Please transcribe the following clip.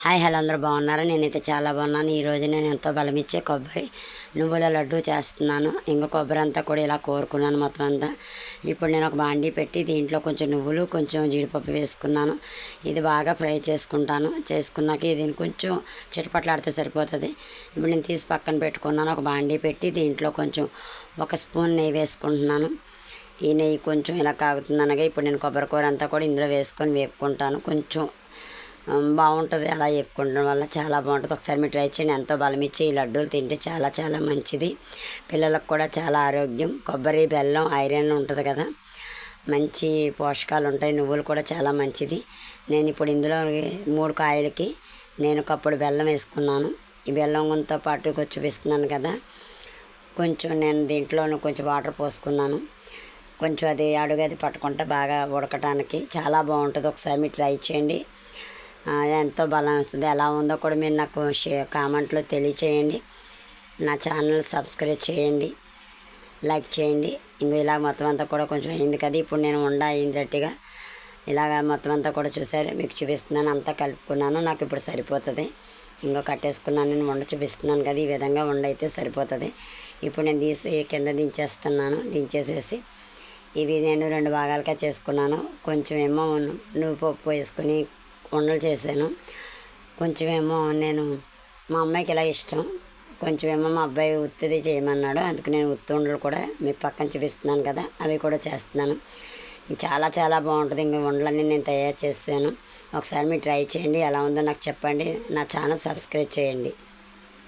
Hi hello అందరూ బాగున్నారా? నేనైతే చాలా బాగున్నాను. ఈరోజు నేను ఎంతో బలమిచ్చే కొబ్బరి నువ్వుల లడ్డు చేస్తున్నాను. ఇంకా కొబ్బరి అంతా కూడా ఇలా కోరుకున్నాను మొత్తం అంతా. ఇప్పుడు నేను ఒక బాండీ పెట్టి దీంట్లో కొంచెం నువ్వులు కొంచెం జీడిపప్పు వేసుకున్నాను. ఇది బాగా ఫ్రై చేసుకుంటాను. చేసుకున్నాక ఇది కొంచెం చిటపట్లాడితే సరిపోతుంది. ఇప్పుడు నేను తీసి పక్కన పెట్టుకున్నాను. ఒక బాండీ పెట్టి దీంట్లో కొంచెం ఒక స్పూన్ నెయ్యి వేసుకుంటున్నాను. ఈ నెయ్యి కొంచెం ఇలా కాగుతుంది అనగా ఇప్పుడు నేను కొబ్బరి కూర అంతా కూడా ఇందులో వేసుకొని వేపుకుంటాను. కొంచెం బాగుంటుంది. అలా చెప్పుకుంటాం వల్ల చాలా బాగుంటుంది. ఒకసారి మీరు ట్రై చేయండి. ఎంతో బలం ఇచ్చి ఈ లడ్డూలు తింటే చాలా చాలా మంచిది. పిల్లలకు కూడా చాలా ఆరోగ్యం. కొబ్బరి బెల్లం ఐరన్ ఉంటుంది కదా. మంచి పోషకాలు ఉంటాయి. నువ్వులు కూడా చాలా మంచిది. నేను ఇప్పుడు ఇందులో మూడు కాయలకి నేను ఒకప్పుడు బెల్లం వేసుకున్నాను. ఈ బెల్లంతో పాటు కొంచెం చూపిస్తున్నాను కదా. కొంచెం నేను దీంట్లోనూ కొంచెం వాటర్ పోసుకున్నాను. కొంచెం అది అడుగు అది పట్టుకుంటే బాగా ఉడకటానికి చాలా బాగుంటుంది. ఒకసారి మీరు ట్రై చేయండి. ఎంతో బలం ఇస్తుంది. ఎలా ఉందో కూడా మీరు నాకు కామెంట్లో తెలియచేయండి. నా ఛానల్ సబ్స్క్రైబ్ చేయండి. లైక్ చేయండి. ఇంకో ఇలా మొత్తం అంతా కూడా కొంచెం అయింది కదా. ఇప్పుడు నేను ఉండ అయిందట్టుగా ఇలాగ మొత్తం అంతా కూడా చూసారు మీకు చూపిస్తున్నాను. అంతా కలుపుకున్నాను. నాకు ఇప్పుడు సరిపోతుంది. ఇంకో కట్టేసుకున్నాను. నేను వండ చూపిస్తున్నాను కదా. ఈ విధంగా వండ అయితే సరిపోతుంది. ఇప్పుడు నేను తీసి కింద దించేస్తున్నాను. దించేసేసి ఇవి నేను రెండు భాగాలుగా చేసుకున్నాను. కొంచెం ఏమో నువ్వు పప్పు వేసుకుని ఉండలు చేశాను. కొంచెమేమో నేను మా అమ్మాయికి ఇలా ఇష్టం. కొంచెమేమో మా అబ్బాయి ఉత్తిది చేయమన్నాడు. అందుకు నేను ఉత్తి ఉండలు కూడా మీకు పక్కన చూపిస్తున్నాను కదా అవి కూడా చేస్తున్నాను. చాలా చాలా బాగుంటుంది. ఇంక ఉండలన్నీ నేను తయారు చేశాను. ఒకసారి మీరు ట్రై చేయండి. ఎలా ఉందో నాకు చెప్పండి. నా ఛానల్ సబ్స్క్రైబ్ చేయండి.